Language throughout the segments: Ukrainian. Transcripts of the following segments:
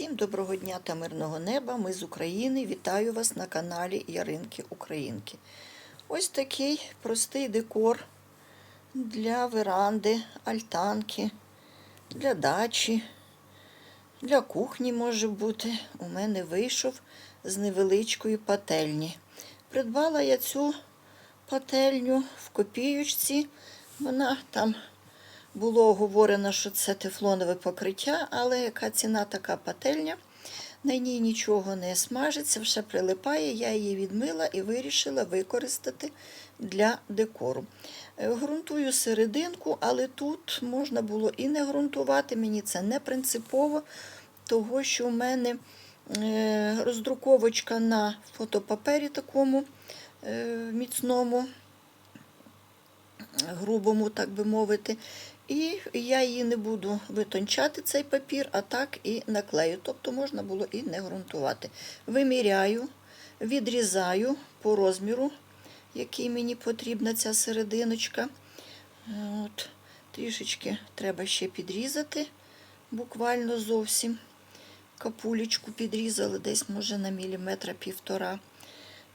Всім доброго дня та мирного неба. Ми з України. Вітаю вас на каналі Яринки Українки. Ось такий простий декор для веранди, альтанки, для дачі, для кухні може бути. У мене вийшов з невеличкої пательні. Придбала я цю пательню в копіючці. Вона там було оговорено, що це тефлонове покриття, але яка ціна така пательня? На ній нічого не смажиться, все прилипає. Я її відмила і вирішила використати для декору. Е, Грунтую серединку, але тут можна було і не ґрунтувати. Мені це не принципово, того що у мене е, роздруковочка на фотопапері такому е, міцному грубому, так би мовити. І я її не буду витончати, цей папір, а так і наклею. Тобто можна було і не ґрунтувати. Виміряю, відрізаю по розміру, який мені потрібна ця серединочка. От, Трішечки треба ще підрізати, буквально зовсім. Капулечку підрізали десь, може, на міліметра півтора.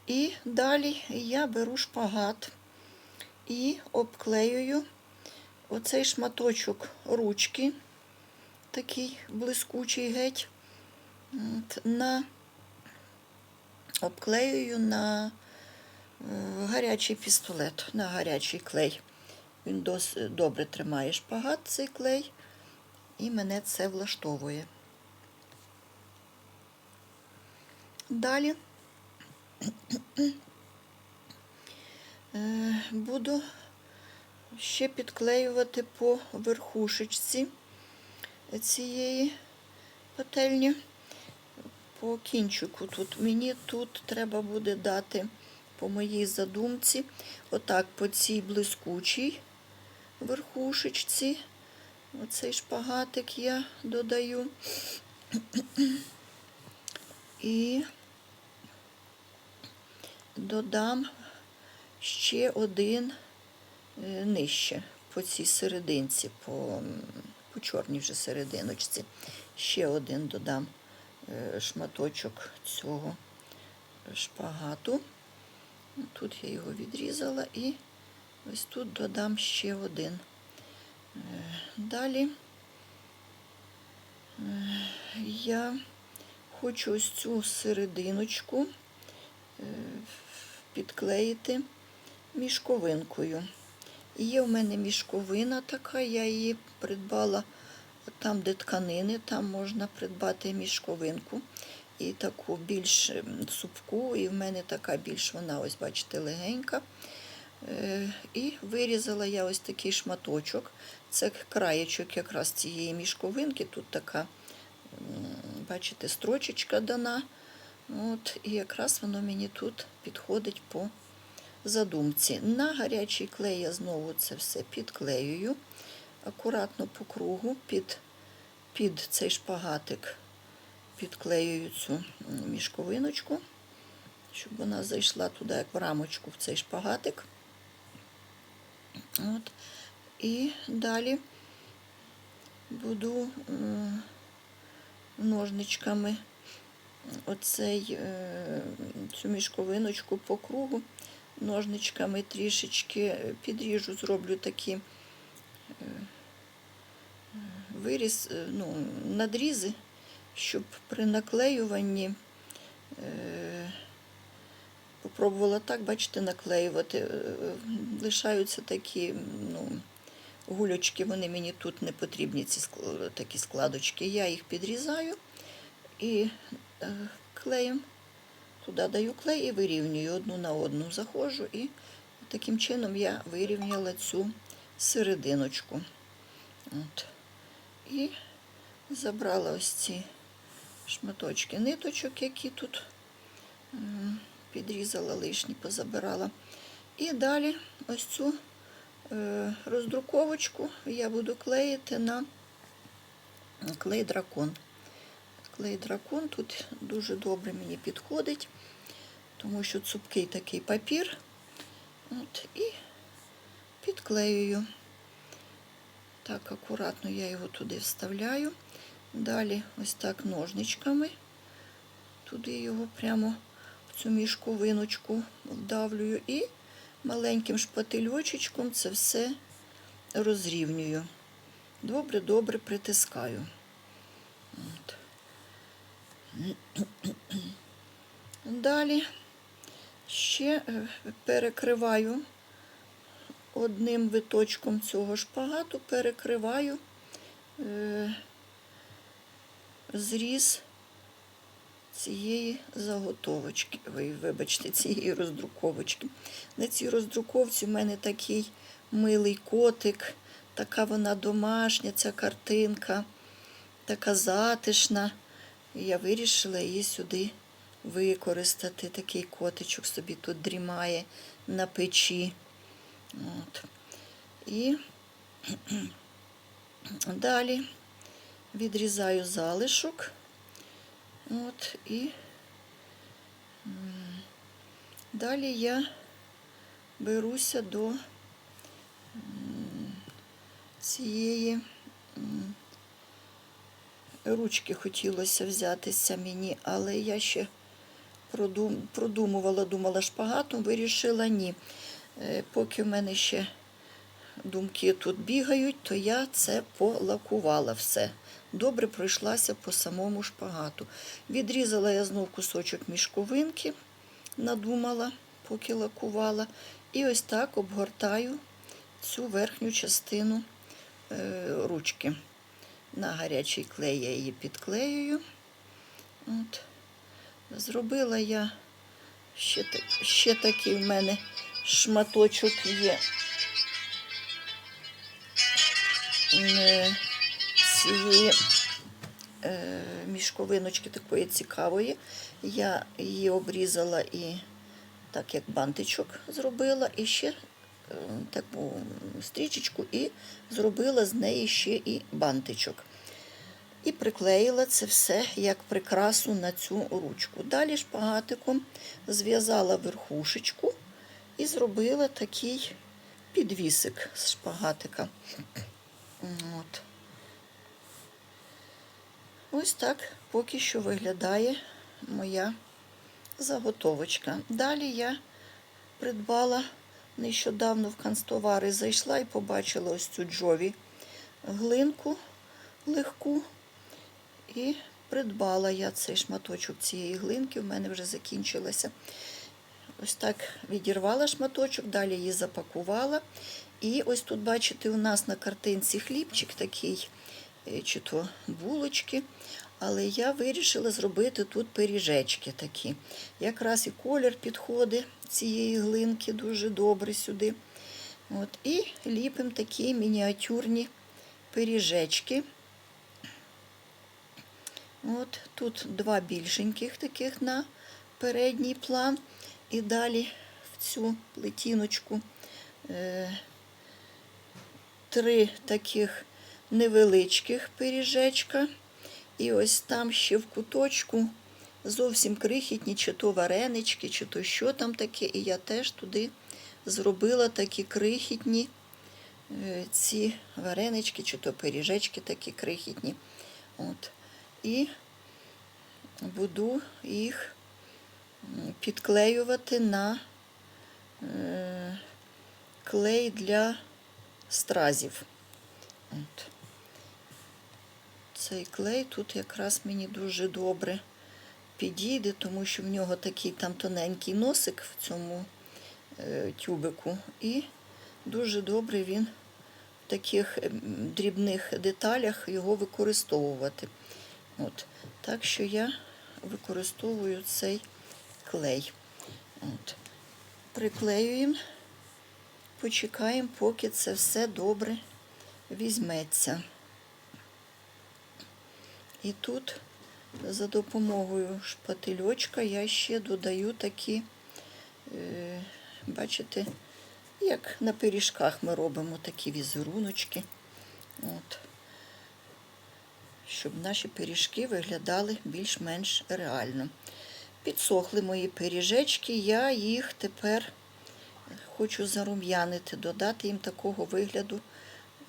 І далі я беру шпагат і обклеюю оцей шматочок ручки, такий блискучий геть, на, обклеюю на е, гарячий пістолет, на гарячий клей. Він дос, добре тримає шпагат, цей клей, і мене це влаштовує. Далі Е, буду ще підклеювати по верхушечці цієї пательні. По кінчику тут. Мені тут треба буде дати по моїй задумці, отак по цій блискучій верхушечці. Оцей шпагатик я додаю. І додам ще один нижче по цій серединці, по, по чорній вже серединочці. Ще один додам е, шматочок цього шпагату. Тут я його відрізала і ось тут додам ще один. Е, Далі я хочу ось цю серединочку підклеїти мішковинкою. Є в мене мішковина така, я її придбала там, де тканини, там можна придбати мішковинку. І таку більш супку, і в мене така більш вона, ось, бачите, легенька. Е, І вирізала я ось такий шматочок. Це краєчок якраз цієї мішковинки. Тут така, бачите, строчечка дана. От, І якраз воно мені тут підходить по задумці. На гарячий клей я знову це все підклеюю, акуратно по кругу, під, під цей шпагатик підклеюю цю мішковиночку, щоб вона зайшла туди, як в рамочку, в цей шпагатик. От. І далі буду ножничками оцей, е, цю мішковиночку по кругу ножничками трішечки підріжу, зроблю такі е, виріз, е, ну, надрізи, щоб при наклеюванні попробувала так, бачите, наклеювати. Лишаються такі ну, гулючки, вони мені тут не потрібні, ці такі складочки. Я їх підрізаю і клеєм. Туди даю клей і вирівнюю одну на одну. Заходжу і таким чином я вирівняла цю серединочку. От. І забрала ось ці шматочки ниточок, які тут підрізала лишні, позабирала. І далі ось цю е, роздруковочку я буду клеїти на клей дракон. Клей дракон тут дуже добре мені підходить, тому що цупкий такий папір. От, І підклеюю. Так, акуратно я його туди вставляю. Далі ось так ножничками. Туди його прямо в цю мішковиночку вдавлюю і маленьким шпательочечком це все розрівнюю. Добре-добре притискаю. Далі ще е, перекриваю одним виточком цього шпагату, перекриваю е, зріз цієї заготовочки, вибачте, цієї роздруковочки. На цій роздруковці в мене такий милий котик, така вона домашня, ця картинка, така затишна. І я вирішила її сюди використати. Такий котичок собі тут дрімає на печі. От. І далі відрізаю залишок. От, і далі я беруся до цієї ручки хотілося взятися мені, але я ще продумувала, думала шпагатом, вирішила ні. Е, Поки в мене ще думки тут бігають, то я це полакувала все. Добре пройшлася по самому шпагату. Відрізала я знов кусочок мішковинки, надумала, поки лакувала. І ось так обгортаю цю верхню частину е, ручки. На гарячий клей я її підклеюю. От. Зробила я ще, ще такий в мене шматочок є цієї е, мішковиночки такої цікавої. Я її обрізала і так як бантичок зробила, і ще таку стрічечку, і зробила з неї ще і бантичок. І приклеїла це все як прикрасу на цю ручку. Далі шпагатиком зв'язала верхушечку і зробила такий підвісик з шпагатика. От. Ось так поки що виглядає моя заготовочка. Далі я придбала нещодавно в канцтовари, зайшла і побачила ось цю джові глинку легку. І придбала я цей шматочок цієї глинки, в мене вже закінчилася. Ось так відірвала шматочок, далі її запакувала. І ось тут, бачите, у нас на картинці хлібчик такий, е, чи то булочки. Але я вирішила зробити тут пиріжечки такі. Якраз і колір підходить цієї глинки дуже добре сюди. От, і ліпимо такі мініатюрні пиріжечки. От тут два більшеньких таких на передній план. І далі в цю плетіночку е, три таких невеличких пиріжечка. І ось там ще в куточку зовсім крихітні, чи то варенички, чи то що там таке. І я теж туди зробила такі крихітні е, ці варенички, чи то пиріжечки такі крихітні. От. І буду їх підклеювати на е, клей для стразів. От. Цей клей тут якраз мені дуже добре підійде, тому що в нього такий там тоненький носик в цьому е, тюбику. І дуже добре він в таких ем, дрібних деталях його використовувати. От. Так що я використовую цей клей. От. Приклеюємо, почекаємо, поки це все добре візьметься. І тут за допомогою шпательочка я ще додаю такі, е, бачите, як на пиріжках ми робимо такі візеруночки. От. Щоб наші пиріжки виглядали більш-менш реально. Підсохли мої пиріжечки, я їх тепер хочу зарум'янити, додати їм такого вигляду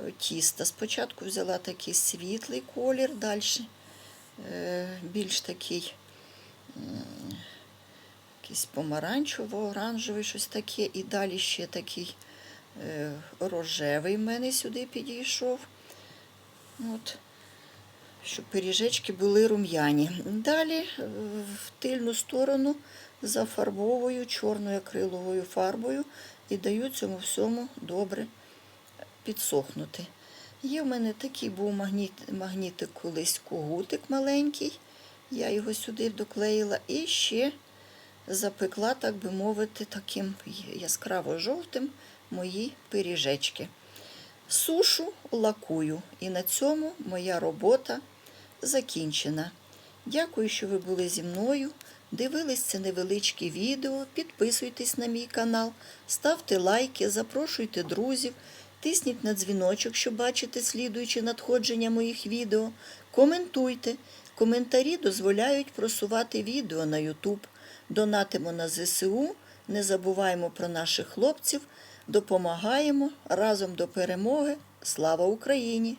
е, тіста. Спочатку взяла такий світлий колір, далі більш такий якийсь помаранчево-оранжевий, щось таке. І далі ще такий е, рожевий в мене сюди підійшов. От, щоб пиріжечки були рум'яні. Далі е, в тильну сторону зафарбовую чорною акриловою фарбою і даю цьому всьому добре підсохнути. Є в мене такий був магніт, магнітик колись когутик маленький. Я його сюди доклеїла і ще запекла, так би мовити, таким яскраво-жовтим мої пиріжечки. Сушу, лакую. І на цьому моя робота закінчена. Дякую, що ви були зі мною. Дивились це невеличке відео. Підписуйтесь на мій канал, ставте лайки, запрошуйте друзів, тисніть на дзвіночок, щоб бачити слідуючі надходження моїх відео. Коментуйте. Коментарі дозволяють просувати відео на YouTube. Донатимо на ЗСУ, не забуваємо про наших хлопців, допомагаємо разом до перемоги. Слава Україні!